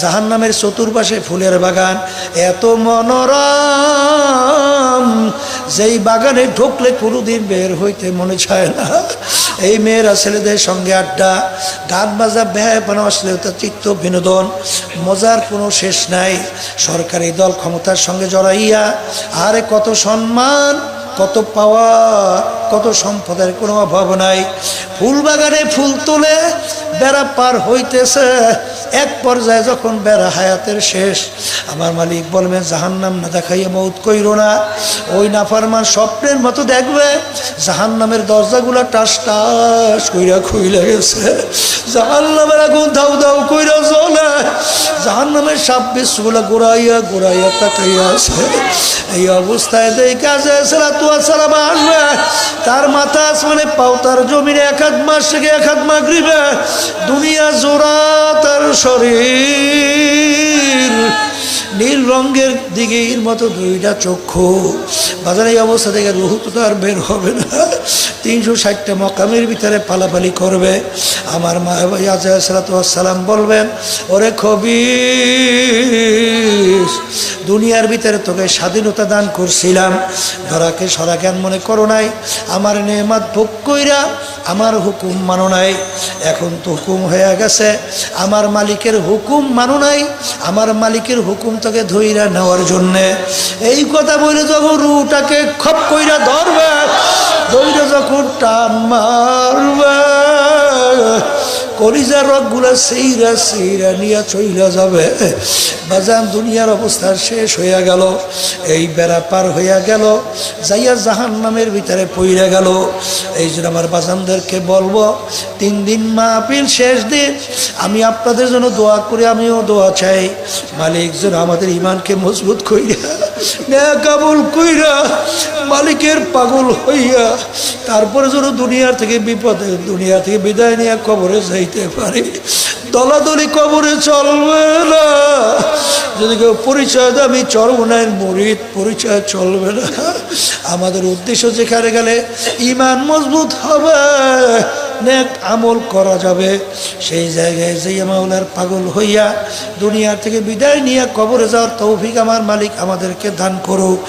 জাহান নামের চতুর্পাশে ফুলের বাগান। এত মনোরম, যেই বাগানে ঢুকলে কোনোদিন বের হইতে মনে চায় না। এই মেয়েরা ছেলেদের সঙ্গে আড্ডা, গান বাজা ব্যয়পনা অশ্লীলতা, চিত্ত, বিনোদন, মজার কোনো শেষ নাই। সরকারি দল ক্ষমতার সঙ্গে জড়াইয়া, আরে কত সম্মান, কত পাওয়া, কত সম্পদের কোনো অভাব নাই। ফুল বাগানে ফুল তোলে বেড়া পার হইতেছে। এক পর্যায়ে যখন বেড়া হায়াতের শেষ, আমার মালিক বলবে, জাহান্নাম না দেখাইয়া মৌত কইর না। ওই নাফারমান স্বপ্নের মতো দেখবে, জাহান্নামের দরজাগুলা টাস টাস কইরা খুইলে গেছে। জাহান্নামের আগুন ধাউ জ্বলে জাহান্নামের সাপ বিশ্বগুলা গোড়াইয়া গোড়াইয়া তাকাইয়া আছে। এই অবস্থায় কাজে সালাতুয়া সালাম আসবে তার মাথা আসমানে পাও, তার জমিনে এক হাত মাস থেকে এক হাত মাগরিবে। দুনিয়া জোড়া তার শরীর। নীল রঙের দিঘির মতো দুইটা চক্ষু। বাজারে এই অবস্থা থেকে রুহু তো আর বের হবে না। তিনশো ষাটটা মকামের ভিতরে পালাপালি করবে। আমার মা সালাম বলবেন, ওরে কবি দুনিয়ার ভিতরে তোকে স্বাধীনতা দান করছিলাম। ধরাকে সরাকেন মনে করো নাই। আমার নেমাত ভোগ কইরা আমার হুকুম মানো নাই। এখন তো হুকুম হয়ে গেছে। আমার মালিকের হুকুম মানো নাই। আমার মালিকের হুকুম তোকে ধইরা নেওয়ার জন্যে। এই কথা বলে যখন রুটাকে খপ কইরা ধরবে ধৈর্য যখন টান মারবে কলিজার রগগুলা সেইরা সেইরা নিয়ে চইলা যাবে। বাজান দুনিয়ার অবস্থা শেষ হইয়া গেল। এই বেড়া পার হইয়া গেল। যাইয়া জাহান নামের ভিতরে পইরা গেল। এই জন্য আমার বাজানদেরকে বলব, তিন দিন মাহফিল শেষ দিন, আমি আপনাদের জন্য দোয়া করে, আমিও দোয়া চাই। মালিক যেন আমাদের ইমানকে মজবুত কইরা কাবুল কইরা, মালিকের পাগল হইয়া তারপরে যেন দুনিয়ার থেকে বিপদে, দুনিয়া থেকে বিদায় নিয়ে কবরে যাইতে পারি। দলাদলি কবরে চলবে না। যদি কেউ পরিচয় আমি চরমনায়ের মরিদ, পরিচয় চলবে না। আমাদের উদ্দেশ্য যেখানে গেলে ইমান মজবুত হবে, নেক আমল করা যাবে। সেই জায়গায় যেই মাওলার পাগল হইয়া দুনিয়ার থেকে বিদায় নিয়ে কবরে যাওয়ার তৌফিক আমার মালিক আমাদেরকে দান করুক।